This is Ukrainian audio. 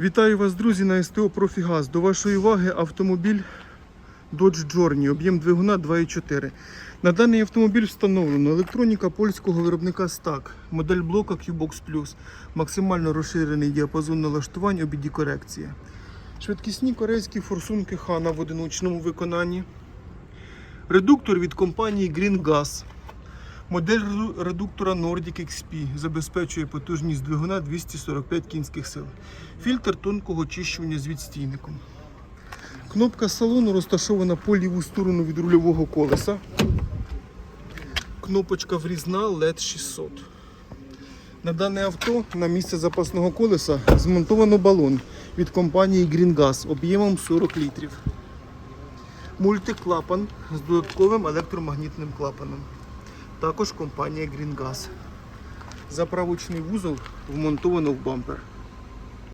Вітаю вас, друзі, на СТО Профігаз. До вашої уваги автомобіль Dodge Journey, об'єм двигуна 2,4. На даний автомобіль встановлено електроніка польського виробника STAC, модель блока Qbox Plus, максимально розширений діапазон налаштувань обіді корекція. Швидкісні корейські форсунки Хана в одиночному виконанні. Редуктор від компанії Green Gas. Модель редуктора Nordic XP забезпечує потужність двигуна 245 кінських сил. Фільтр тонкого очищування з відстійником. Кнопка салону розташована по ліву сторону від рульового колеса. Кнопочка врізна LED 600. На дане авто на місце запасного колеса змонтовано балон від компанії Green Gas об'ємом 40 літрів. Мультиклапан з додатковим електромагнітним клапаном. Також компанія Green Gas. Заправочний вузол вмонтовано в бампер.